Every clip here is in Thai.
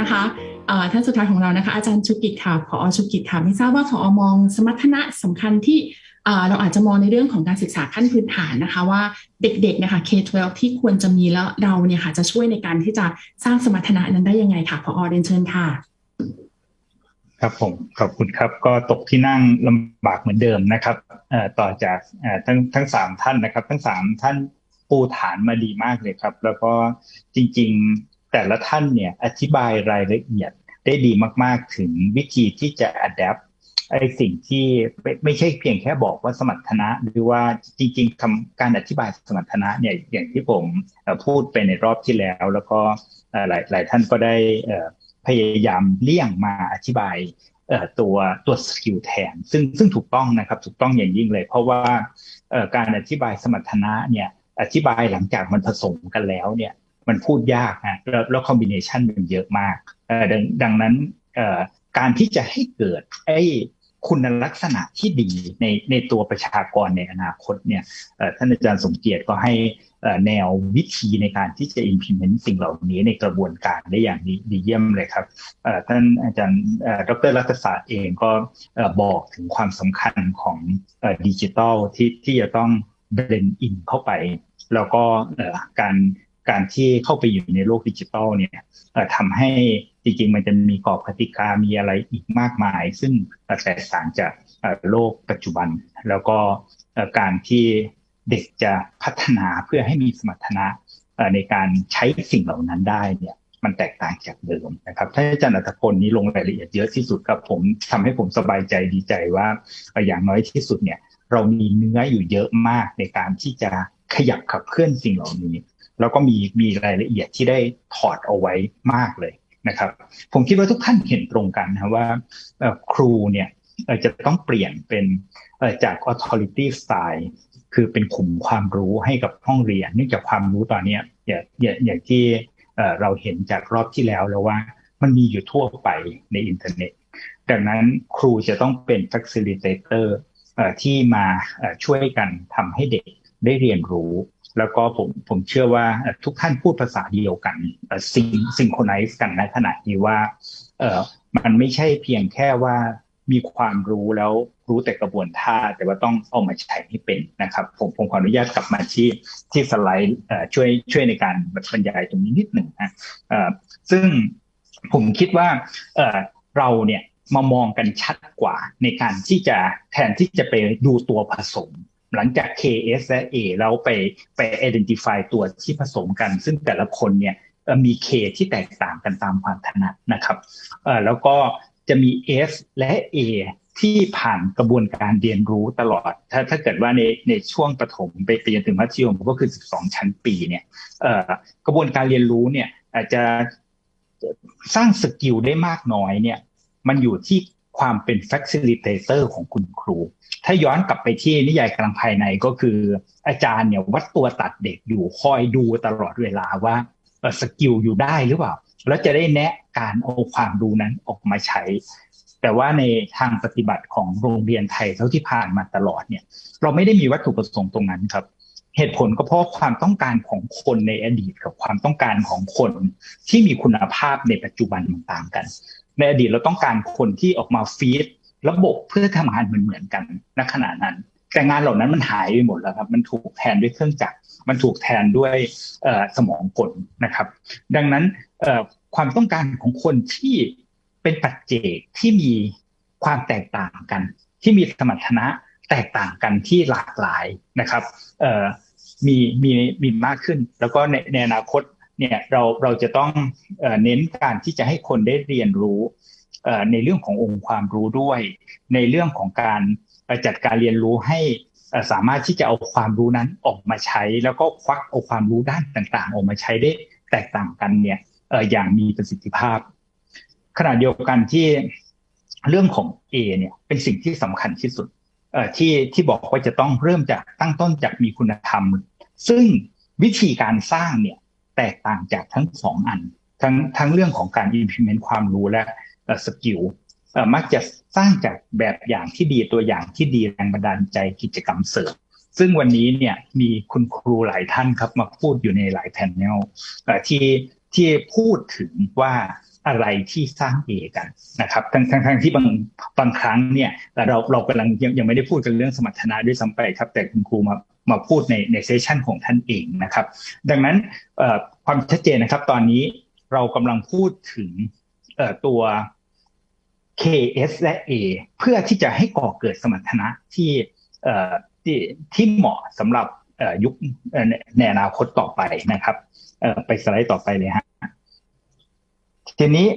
นะคะท่านสุดท้ายของเรานะคะ อาจารย์ชุกิจค่ะผอชุกิจค่ะไม่ทราบว่าผอมองสมรรถนะสำคัญที่เราอาจจะมองในเรื่องของการศึกษาขั้นพื้นฐานนะคะ ว่าเด็กๆนะคะ K-12 ที่ควรจะมีแล้วเราเนี่ยค่ะจะช่วยในการที่จะสร้างสมรรถนะนั้นได้ยังไงค่ะผอเดนเชิญค่ะครับผมขอบคุณครับก็ตกที่นั่งลำบากเหมือนเดิมนะครับต่อจากทั้งทั้งสามท่านนะครับ ทั้งสามท่านปูฐานมาดีมากเลยครับ แล้วก็จริง ๆ แต่ละท่านเนี่ยอธิบายรายละเอียดได้ดีมาก ๆ ถึงวิธีที่จะ adapt ไอ้สิ่งที่ไม่ไม่ใช่เพียงแค่บอกว่าสมรรถนะ หรือว่าจริงๆคำการอธิบายสมรรถนะเนี่ยอย่างที่ผมพูดไปในรอบที่แล้ว แล้วก็หลายหลายท่านก็ได้พยายามเลี่ยงมาอธิบายตัวตัวสกิลแทน ซึ่งซึ่งถูกต้องนะครับถูกต้องอย่างยิ่งเลย เพราะว่าการอธิบายสมรรถนะเนี่ยอธิบายหลังจากมันผสมกันแล้วเนี่ย มันพูดยากนะแล้วแล้วคอมบิเนชันมันเยอะมากดังดังนั้นการที่จะให้เกิดไอ้คุณลักษณะที่ดีในในตัวประชากรในอนาคตเนี่ยท่านอาจารย์สมเกียรติก็ให้แนววิธีในการที่จะ implement สิ่งเหล่านี้ในกระบวนการได้อย่างดีเยี่ยมเลยครับท่านอาจารย์ดรรัตศาสตร์เองก็บอกถึงความสำคัญของดิจิทัลที่ที่จะต้องเบรนอินเข้าไป แล้วก็การ การที่เข้าไปอยู่ในโลกดิจิทัลเนี่ยทำให้จริงๆ มันจะมีกรอบกติกามีอะไรอีกมากมาย ซึ่งแตกต่างจากโลกปัจจุบัน แล้วก็การที่เด็กจะพัฒนาเพื่อให้มีสมรรถนะในการใช้สิ่งเหล่านั้นได้เนี่ยมันแตกต่างจากเดิมนะครับท่าอาจารย์อัตพลนี้ลงรายละเอียดเยอะที่สุดครับผมทำให้ผมสบายใจดีใจว่าอย่างน้อยที่สุดเนี่ยเรามีเนื้ออยู่เยอะมากในการที่จะขยับขับเคลื่อนสิ่งเหล่านี้ แล้วก็มีมีรายละเอียดที่ได้ถอดเอาไว้มากเลยนะครับผมคิดว่าทุกท่านเห็นตรงกันนะว่าครูเนี่ยจะต้องเปลี่ยนเป็นจาก authority style คือเป็นขุมความรู้ให้กับห้องเรียนเนื่องจากความรู้ตอนนี้อย่างอย่างที่เราเห็นจากรอบที่แล้วแล้วว่ามันมีอยู่ทั่วไปในอินเทอร์เน็ต ดังนั้นครูจะต้องเป็น facilitator ที่มาช่วยกันทำให้เด็กได้เรียนรู้ แล้วก็ผมผมเชื่อว่าทุกท่านพูดภาษาเดียวกันซิงซิงโครไนซ์กันในขณะนี้ว่าเออมันไม่ใช่เพียงแค่ว่ามีความรู้แล้วรู้แต่กระบวนท่าแต่ว่าต้องเอามาใช้ให้เป็นนะครับ ผมผมขออนุญาตกลับมาที่ที่สไลด์ช่วยช่วยในการบรรยายตรงนี้นิดหนึ่งนะซึ่งผมคิดว่าเราเนี่ยมามองกันชัดกว่าในการที่จะแทนที่จะไปดูตัวผสม หลังจาก KS และ A แล้วไปไป identify ตัวที่ผสมกัน ซึ่งแต่ละคนเนี่ยมี K ที่แตกต่างกันตามความถนัดนะครับแล้วก็จะมี S และ A ที่ผ่านกระบวนการเรียนรู้ตลอด ถ้าถ้าเกิดว่าในในช่วงประถมไปไปจนถึงมัธยมก็คือ 12 ชั้นปีเนี่ยกระบวนการเรียนรู้เนี่ยอาจจะสร้างสกิลได้มากน้อยเนี่ย มันอยู่ที่ ความเป็น facilitator ของคุณครู ถ้าย้อนกลับไปที่นิยายกลางภายในก็คือ อาจารย์เนี่ยวัดตัวตัดเด็กอยู่คอยดูตลอดเวลาว่าสกิลอยู่ได้หรือเปล่า แล้วจะได้แนะการเอาความรู้นั้นออกมาใช้ แต่ว่าในทางปฏิบัติของโรงเรียนไทยเท่าที่ผ่านมาตลอดเนี่ย เราไม่ได้มีวัตถุประสงค์ตรงนั้นครับเหตุผลก็เพราะความต้องการของคนในอดีตกับความต้องการของคนที่มีคุณภาพในปัจจุบันมันต่างกัน ในอดีตเราต้องการคนที่ออกมาฟีดระบบเพื่อทำงานเหมือนเหมือนกันณขณะนั้น แต่งานเหล่านั้นมันหายไปหมดแล้วครับ มันถูกแทนด้วยเครื่องจักรมันถูกแทนด้วยสมองกลนะครับ ดังนั้นความต้องการของคนที่เป็นปัจเจกที่มีความแตกต่างกัน ที่มีสมรรถนะแตกต่างกันที่หลากหลายนะครับมีมีมีมากขึ้น แล้วก็ในในอนาคต เนี่ยเราเราจะต้องเน้นการที่จะให้คนได้เรียนรู้ในเรื่องขององค์ความรู้ด้วย ในเรื่องของการจัดการเรียนรู้ให้สามารถที่จะเอาความรู้นั้นออกมาใช้ แล้วก็ควักเอาความรู้ด้านต่างๆ ออกมาใช้ได้แตกต่างกันเนี่ยอย่างมีประสิทธิภาพ ขณะเดียวกันที่เรื่องของ A เนี่ยเป็นสิ่งที่สำคัญที่สุดที่ที่บอกว่าจะต้องเริ่มจากตั้งต้นจากมีคุณธรรม ซึ่งวิธีการสร้างเนี่ย แตกต่างจากทั้งสองอัน ทั้งทั้งเรื่องของการ implement ความรู้และสกิลมักจะสร้างจากแบบอย่างที่ดีตัวอย่างที่ดีแรงบันดาลใจกิจกรรมเสริมซึ่งวันนี้เนี่ยมีคุณครูหลายท่านครับมาพูดอยู่ในหลายแผ่นแนลที่ที่พูดถึงว่าอะไรที่สร้าง A กันนะครับทั้งทั้งทั้งที่บางบางครั้งเนี่ยเราเรากำลังยังยังไม่ได้พูดกันเรื่องสมรรถนะด้วยซ้ำไปครับ แต่คุณครูมา มาพูดในในเซสชันของท่านเองนะครับ ดังนั้นความชัดเจนนะครับ ตอนนี้เรากำลังพูดถึงตัว KS และ A เพื่อที่จะให้ก่อเกิดสมรรถนะที่ที่ที่เหมาะสำหรับยุคในอนาคตต่อไปนะครับไปสไลด์ต่อไปเลยฮะทีนี้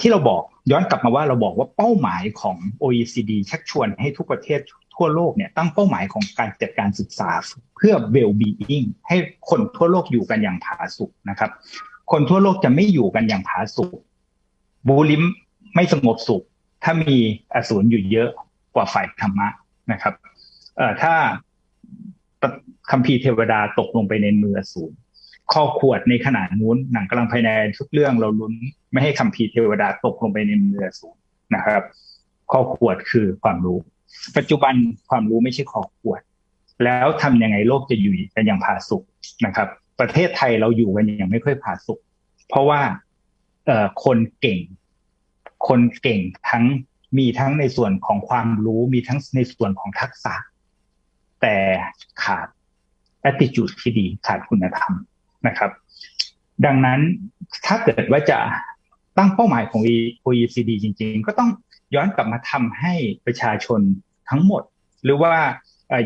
ที่เราบอกย้อนกลับมาว่าเราบอกว่าเป้าหมายของ OECD ชักชวนให้ทุกประเทศ ทั่วโลกเนี่ยตั้งเป้าหมายของการจัดการศึกษาเพื่อ well-being ให้คนทั่วโลกอยู่กันอย่างผาสุกนะครับ คนทั่วโลกจะไม่อยู่กันอย่างผาสุกบูลิมไม่สงบสุข ถ้ามีอสูรอยู่เยอะกว่าฝ่ายธรรมะนะครับเอ่อถ้าคัมภีร์เทวดาตกลงไปในมืออสูรข้อขวดในขนาดนู้นหนังกำลังภายในทุกเรื่องเราลุ้นไม่ให้คัมภีร์เทวดาตกลงไปในมืออสูรนะครับ ข้อขวดคือความรู้ ปัจจุบันความรู้ไม่ใช่ขอขวด แล้วทำยังไงโลกจะอยู่กันอย่างผาสุกนะครับ ประเทศไทยเราอยู่กันอย่างไม่ค่อยผาสุกเพราะว่าเอ่อคนเก่ง คนเก่งทั้งมีทั้งในส่วนของความรู้มีทั้งในส่วนของทักษะ แต่ขาด attitude ที่ดีขาดคุณธรรมนะครับ ดังนั้นถ้าเกิดว่าจะตั้งเป้าหมายของ OECD จริง ๆ ก็ต้อง ย้อนกลับมาทำให้ประชาชนทั้งหมด หรือว่า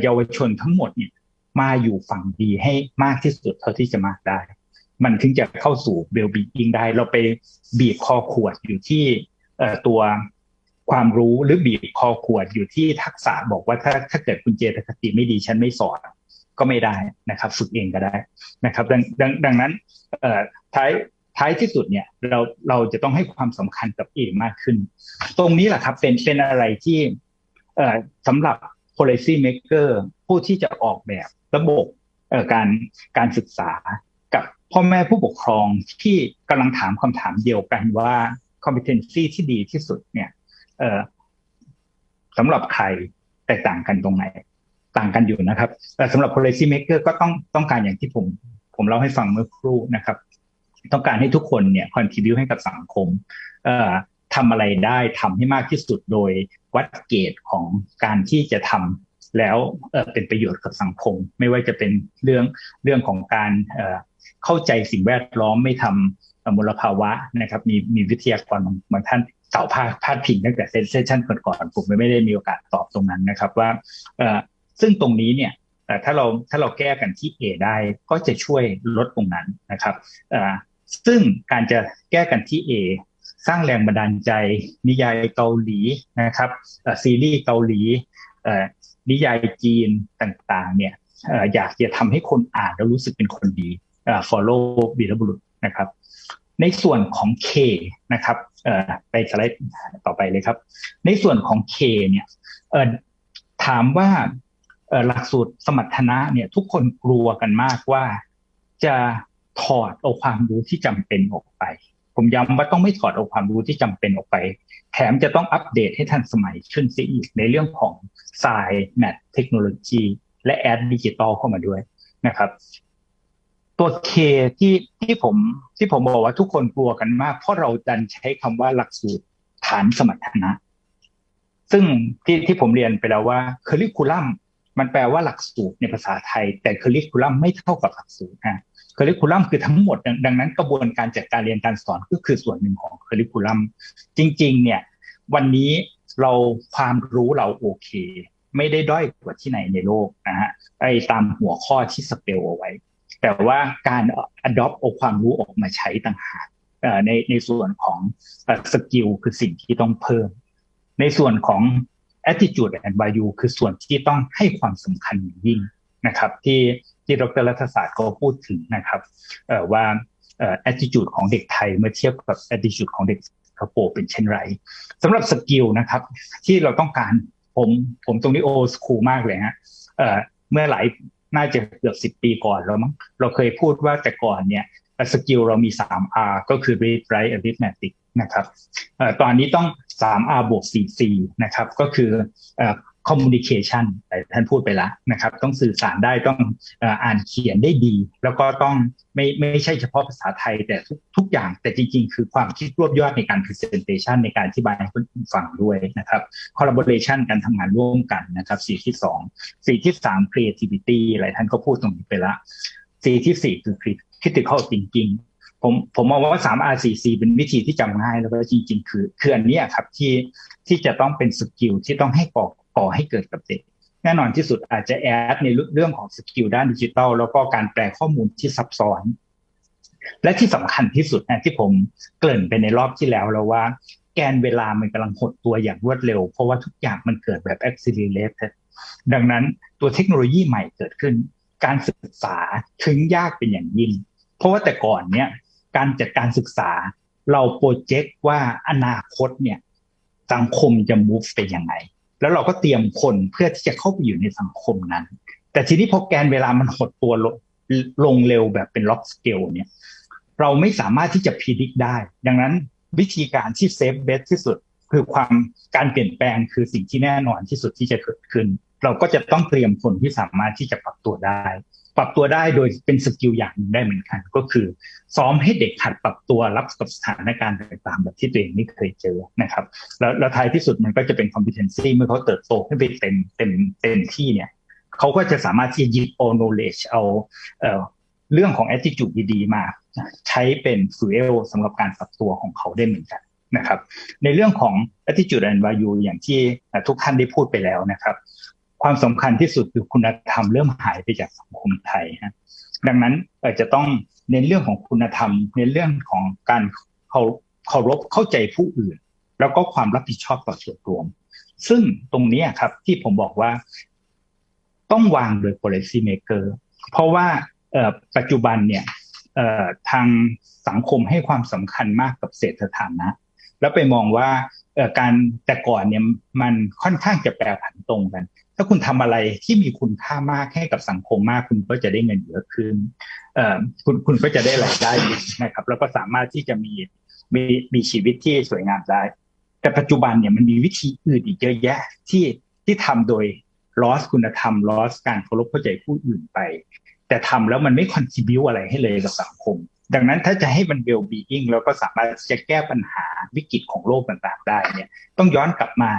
เยาวชนทั้งหมดเนี่ยมาอยู่ฝั่งดีให้มากที่สุดเท่าที่จะมากได้ มันถึงจะเข้าสู่เบลบีอิงได้ เราไปบีบคอขวดอยู่ที่ตัวความรู้หรือบีบคอขวดอยู่ที่ทักษะบอกว่าถ้าถ้าเกิดคุณเจตคติไม่ดีฉันไม่สอนก็ไม่ได้นะครับ ฝึกเองก็ได้นะครับ ดังดังดังนั้นท้าย ท้ายที่สุดเนี่ยเราเราจะต้องให้ความสำคัญกับเอมากขึ้น ตรงนี้แหละครับเป็นเป็นอะไรที่สำหรับ policy maker ผู้ที่จะออกแบบระบบการการศึกษากับพ่อแม่ผู้ปกครองที่กำลังถามคำถามเดียวกันว่า competency ที่ดีที่สุดเนี่ยสำหรับใครแตกต่างกันตรงไหน ต่างกันอยู่นะครับแต่สำหรับ policy maker ก็ต้องต้องการอย่างที่ผม ผมเล่าให้ฟังเมื่อครู่นะครับ ต้องการให้ทุกคนเนี่ย contribu ให้กับสังคมเอ่อทำอะไรได้ทำให้มากที่สุดโดยวัดเกณฑ์ของการที่จะทำแล้วเเป็นประโยชน์กับสังคม ไม่ว่าจะเป็นเรื่องเรื่องของการเข้าใจสิ่งแวดล้อมไม่ทำมลภาวะนะครับ มีมีวิทยากรบางท่านเก่าพาดพาดพิงตั้งแต่เซสชั่นก่อนๆผมไม่ได้มีโอกาสตอบตรงนั้นนะครับว่าซึ่งตรงนี้เนี่ยถ้าเราถ้าเราแก้กันที่ A ได้ก็จะช่วยลดตรงนั้นนะครับ ซึ่งการจะแก้กันที่ A สร้างแรงบันดาลใจ นิยายเกาหลีนะครับซีรีส์เกาหลีนิยายจีนต่างๆ เนี่ยอยากจะทำให้คนอ่านแล้วรู้สึกเป็นคนดี follow บีรบุรุษนะครับ ในส่วนของ K นะครับไปสไลด์ต่อไปเลยครับ ในส่วนของ K เนี่ยถามว่าหลักสูตรสมรรถนะเนี่ยทุกคนกลัวกันมากว่าจะ ถอดเอาความรู้ที่จำเป็นออกไป ผมย้ำว่าต้องไม่ถอดเอาความรู้ที่จำเป็นออกไป แถมจะต้องอัปเดตให้ทันสมัยขึ้นซิอีกในเรื่องของสายแมทเทคโนโลยีและแอดดิจิตอลเข้ามาด้วยนะครับ ตัวเคที่ที่ผมที่ผมบอกว่าทุกคนกลัวกันมาก เพราะเราดันใช้คำว่าหลักสูตรฐานสมรรถนะ ซึ่งที่ที่ผมเรียนไปแล้วว่าคอริคูลัมมันแปลว่าหลักสูตรในภาษาไทย แต่คริคูลัมไม่เท่ากับหลักสูตรนะ คริคูลัมคือทั้งหมดดังนั้นกระบวนการจัดการเรียนการสอนก็คือส่วนหนึ่งของคริคูลัมจริง ๆ เนี่ย วันนี้เราความรู้เราโอเค ไม่ได้ด้อยกว่าที่ไหนในโลกนะฮะไอ้ตามหัวข้อที่สเปลเอาไว้ แต่ว่าการ adopt เอาความรู้ออกมาใช้ต่างหากในในส่วนของสกิลคือสิ่งที่ต้องเพิ่ม ในส่วนของ attitude and value คือส่วนที่ต้องให้ความสำคัญอย่างยิ่ง นะครับที่ที่ดรรัฐศาสตร์ก็พูดถึงนะครับว่า attitude ของเด็กไทยเมื่อเทียบกับ attitude ของเด็กสิงคโปร์เป็นเช่นไรสำหรับสกิลนะครับ ที่เราต้องการผมผมตรงนี้โอสคูลมากเลยฮะเมื่อหลายน่าจะเกือบสิบปีก่อนแล้วมั้งเราเคยพูดว่าแต่ก่อนเนี่ยสกิลเรามี 3R ก็คือ read write arithmetic นะครับตอนนี้ต้อง 3R บวก 4C นะครับ ก็คือ communication แต่ท่านพูดไปแล้วนะครับ ต้องสื่อสารได้ต้องอ่านเขียนได้ดี แล้วก็ต้องไม่ไม่ใช่เฉพาะภาษาไทยแต่ทุกทุกอย่างแต่จริง ๆ คือความคิดรวบยอดในการ presentation ในการอธิบายให้คนอื่นฟังด้วยนะครับ collaboration การทำงานร่วมกันนะครับสี่ที่สองสี่ที่สาม creativity หลายท่านก็พูดตรงนี้ไปละสี่ที่สี่คือ critical thinking ผมผมมองว่าสาม R4C เป็นวิธีที่จำง่ายแล้วก็จริง ๆ คือคืออันนี้ครับที่ที่จะต้องเป็นสกิลที่ต้องให้ก่อ ก่อให้เกิดกับเด็ก แน่นอนที่สุดอาจจะแอดในเรื่องของสกิลด้านดิจิทัลแล้วก็การแปลข้อมูลที่ซับซ้อน และที่สำคัญที่สุดนะที่ผมเกริ่นไปในรอบที่แล้วแล้วว่า แกนเวลามันกำลังหดตัวอย่างรวดเร็ว เพราะว่าทุกอย่างมันเกิดแบบ accelerated ดังนั้นตัวเทคโนโลยีใหม่เกิดขึ้น การศึกษาถึงยากเป็นอย่างยิ่ง เพราะว่าแต่ก่อนเนี่ยการจัดการศึกษาเราโปรเจกต์ว่าอนาคตเนี่ยสังคมจะ move ไปยังไง แล้วเราก็เตรียมคนเพื่อที่จะเข้าไปอยู่ในสังคมนั้น แต่ทีนี้พอแกนเวลามันหดตัวลงลงเร็วแบบเป็นล็อกสเกลเนี่ย เราไม่สามารถที่จะพิจิตได้ ดังนั้นวิธีการที่เซฟเบสที่สุด คือความการเปลี่ยนแปลงคือสิ่งที่แน่นอนที่สุดที่จะเกิดขึ้น เราก็จะต้องเตรียมคนที่สามารถที่จะปรับตัวได้ ปรับตัวได้โดยเป็นสกิลอย่างหนึ่งได้เหมือนกัน ก็คือ ซ้อมให้เด็กหัดปรับตัวรับกับสถานการณ์ต่างๆแบบที่ตัวเองไม่เคยเจอนะครับ แล้วแล้วท้ายที่สุดมันก็จะเป็น competency เมื่อเขาเติบโตขึ้นไปเต็มเต็มเต็มที่เนี่ยเขาก็จะสามารถที่จะหยิบ all knowledge เอาเอ่อเรื่องของ attitude ดีๆมา ใช้เป็น fuel สำหรับการปรับตัวของเขาได้เหมือนกันนะครับ ในเรื่องของ attitude and value อย่างที่ทุกท่านได้พูดไปแล้วนะครับ ความสำคัญที่สุดคือคุณธรรมเริ่มหายไปจากสังคมไทยฮะดังนั้นจะต้องเน้นเรื่องของคุณธรรมในเรื่องของการเคารพเข้าใจผู้อื่น แล้วก็ความรับผิดชอบต่อส่วนรวม ซึ่งตรงนี้ครับที่ผมบอกว่า ต้องวางโดย policy maker เพราะว่าปัจจุบันเนี่ยทางสังคมให้ความสำคัญมากกับเศรษฐฐานะ แล้วไปมองว่า การแต่ก่อนเนี่ยมันค่อนข้างจะแปรผันตรงกัน ถ้าคุณทำอะไรที่มีคุณค่ามากให้กับสังคมมาก คุณก็จะได้เงินเยอะขึ้นคุณคุณก็จะได้รายได้นะครับ แล้วก็สามารถที่จะมีมีมีชีวิตที่สวยงามได้ แต่ปัจจุบันเนี่ยมันมีวิธีอื่นอีกเยอะแยะที่ที่ทำโดย loss คุณธรรม loss การเคารพเข้าใจผู้อื่นไป แต่ทำแล้วมันไม่ contribu อะไรให้เลยกับสังคม ดังนั้นถ้าจะให้มัน well being แล้วก็สามารถจะแก้ปัญหาวิกฤตของโลกต่างๆ ได้เนี่ยต้องย้อนกลับมา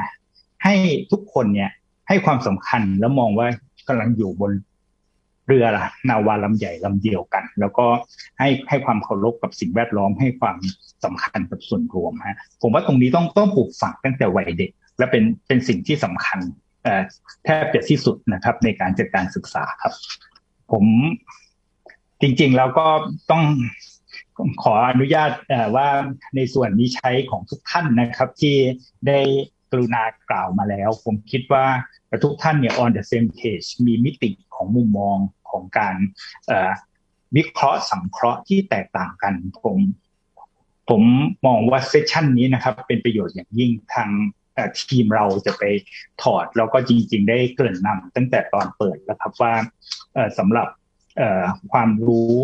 ให้ทุกคนเนี่ยให้ความสำคัญแล้วมองว่ากำลังอยู่บนเรือละนาวาลำใหญ่ลำเดียวกัน แล้วก็ให้ให้ความเคารพกับสิ่งแวดล้อมให้ความสำคัญกับส่วนรวมฮะผมว่าตรงนี้ต้องต้องปลูกฝังตั้งแต่วัยเด็ก และเป็นเป็นสิ่งที่สำคัญแทบจะที่สุดนะครับในการจัดการศึกษาครับ ผม จริง ๆ แล้วก็ต้องขออนุญาตว่าในส่วนนี้ใช้ของทุกท่านนะครับ ที่ได้กรุณากล่าวมาแล้ว ผมคิดว่าทุกท่านเนี่ย on the same page มีมิติของมุมมองของการวิเคราะห์สังเคราะห์ที่แตกต่างกัน ผมผมมองว่าเซสชันนี้นะครับ เป็นประโยชน์อย่างยิ่งทางทีมเราจะไปถอด แล้วก็จริง ๆ ได้เกริ่นนำตั้งแต่ตอนเปิดแล้วครับว่าสำหรับ ความรู้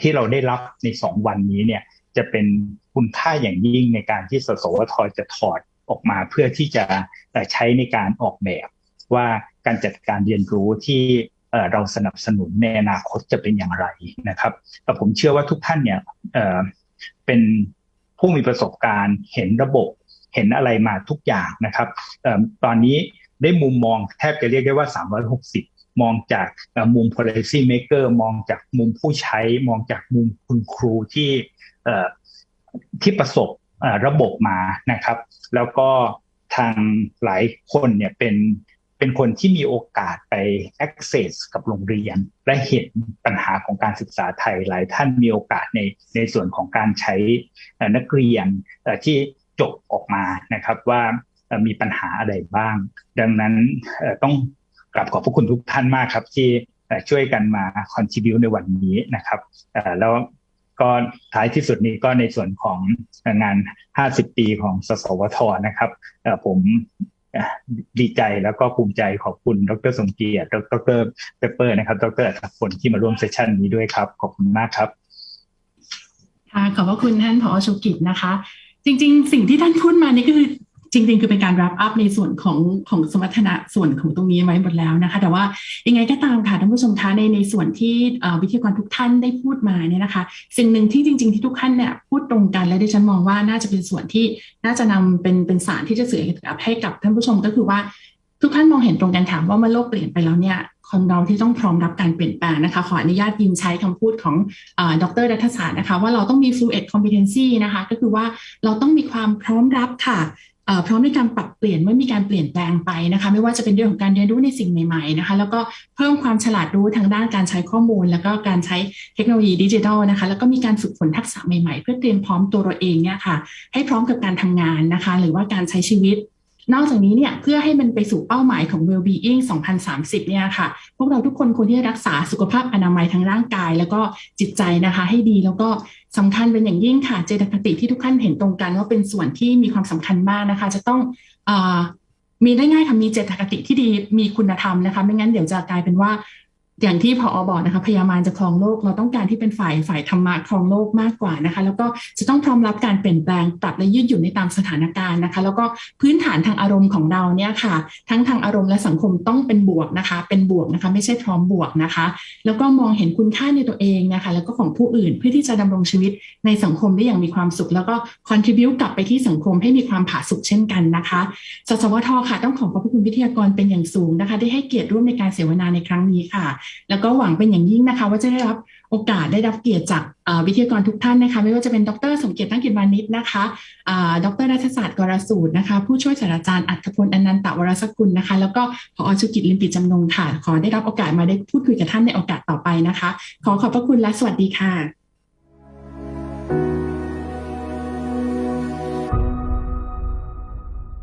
ที่เราได้รับในสองวันนี้เนี่ย จะเป็นคุณค่าอย่างยิ่งในการที่สสวทจะถอดออกมาเพื่อที่จะใช้ในการออกแบบ ว่าการจัดการเรียนรู้ที่เราสนับสนุนในอนาคตจะเป็นอย่างไรนะครับแต่ผมเชื่อว่าทุกท่านเนี่ยเป็นผู้มีประสบการณ์ เห็นระบบเห็นอะไรมาทุกอย่างนะครับตอนนี้ได้มุมมองแทบจะเรียกได้ว่า 360 มองจากมุม policy maker มองจากมุมผู้ใช้ มองจากมุมคุณครูที่ที่ประสบระบบมานะครับ แล้วก็ทางหลายคนเนี่ยเป็นเป็นคนที่มีโอกาสไป access กับโรงเรียน และเห็นปัญหาของการศึกษาไทยหลายท่านมีโอกาสในในส่วนของการใช้นักเรียนที่จบออกมานะครับว่ามีปัญหาอะไรบ้าง ดังนั้นต้อง กลับขอบพระคุณทุกท่านมากครับ ที่ช่วยกันมา contribute ในวันนี้นะครับแล้วก็ท้ายที่สุดนี้ก็ในส่วนของงาน 50 ปีของสสวทนะครับผมดีใจแล้วก็ภูมิใจขอบคุณ ดรสมเกียรติ ดรเปเปอร์นะครับ ดรอัตพลที่มาร่วมเซสชันนี้ด้วยครับ ขอบคุณมากครับค่ะขอบพระคุณท่านผอชุกิจนะคะ จริง ๆ สิ่งที่ท่านพูดมานี่ก็คือ จริงๆ คือเป็นการ wrap up ในส่วนของของสมรรถนะส่วนของตรงนี้ไว้หมดแล้วนะคะ แต่ว่ายังไงก็ตามค่ะท่านผู้ชมคะในในส่วนที่วิทยากรทุกท่านได้พูดมาเนี่ยนะคะ สิ่งหนึ่งที่จริง ๆ ที่ทุกท่านเนี่ยพูดตรงกันและดิฉันมองว่าน่าจะเป็นส่วนที่น่าจะนำเป็นเป็นสารที่จะสื่อให้กับท่านผู้ชมก็คือว่าทุกท่านมองเห็นตรงกันถามว่าเมื่อโลกเปลี่ยนไปแล้วเนี่ยคนเราที่ต้องพร้อมรับการเปลี่ยนแปลงนะคะ ขออนุญาตยืมใช้คำพูดของอดรรัฐศาสตร์นะคะ ว่าเราต้องมี fluid competency นะคะ ก็คือว่าเราต้องมีความพร้อมรับค่ะ พร้อมในการปรับเปลี่ยนเมื่อมีการเปลี่ยนแปลงไปนะคะ ไม่ว่าจะเป็นเรื่องของการเรียนรู้ในสิ่งใหม่ๆนะคะ แล้วก็เพิ่มความฉลาดรู้ทางด้านการใช้ข้อมูล แล้วก็การใช้เทคโนโลยีดิจิทัลนะคะ แล้วก็มีการฝึกฝนทักษะใหม่ๆ เพื่อเตรียมพร้อมตัวเราเองเนี่ยค่ะ ให้พร้อมกับการทำงานนะคะ หรือว่าการใช้ชีวิต นอกจากนี้เนี่ยเพื่อให้มันไปสู่เป้าหมายของ well-being 2030 เนี่ยค่ะ พวกเราทุกคนควรที่จะรักษาสุขภาพอนามัยทั้งร่างกาย แล้วก็จิตใจนะคะ ให้ดีแล้วก็สำคัญเป็นอย่างยิ่งค่ะเจตคติที่ทุกท่านเห็นตรงกันว่าเป็นส่วนที่มีความสำคัญมากนะคะ จะต้องอมีได้ง่ายค่ะมีเจตคติที่ดีมีคุณธรรมนะคะ ไม่งั้นเดี๋ยวจะกลายเป็นว่า อย่างที่พออบอกนะคะพยามารจะครองโลกเราต้องการที่เป็นฝ่ายฝ่ายธรรมะครองโลกมากกว่านะคะ แล้วก็จะต้องพร้อมรับการเปลี่ยนแปลงปรับและยืดหยุ่นในตามสถานการณ์นะคะ แล้วก็พื้นฐานทางอารมณ์ของเราเนี่ยค่ะ ทั้งทางอารมณ์และสังคมต้องเป็นบวกนะคะ เป็นบวกนะคะ ไม่ใช่พร้อมบวกนะคะ แล้วก็มองเห็นคุณค่าในตัวเองนะคะ แล้วก็ของผู้อื่นเพื่อที่จะดำรงชีวิตในสังคมได้อย่างมีความสุข แล้วก็ contribu กลับไปที่สังคมให้มีความผาสุกเช่นกันนะคะสสวทค่ะต้องขอบพระคุณวิทยากรเป็นอย่างสูงนะคะ ได้ให้เกียรติร่วมในการเสวนาในครั้งนี้ค่ะแล้วก็หวังเป็นอย่างยิ่งนะคะ ว่าจะได้รับโอกาสได้รับเกียรติจากวิทยากรทุกท่านนะคะ ไม่ว่าจะเป็นดรสมเกียรติตั้งกิจวานิชนะคะอ่าดรรัชศาสตร์กรสูตรนะคะ ผู้ช่วยศาสตราจารย์อัธพลอนันตวรสกุลนะคะ แล้วก็พอชุกิจลิมปิจำนงค่ะขอได้รับโอกาสมาได้พูดคุยกับท่านในโอกาสต่อไปนะคะ ขอขอบพระคุณและสวัสดีค่ะ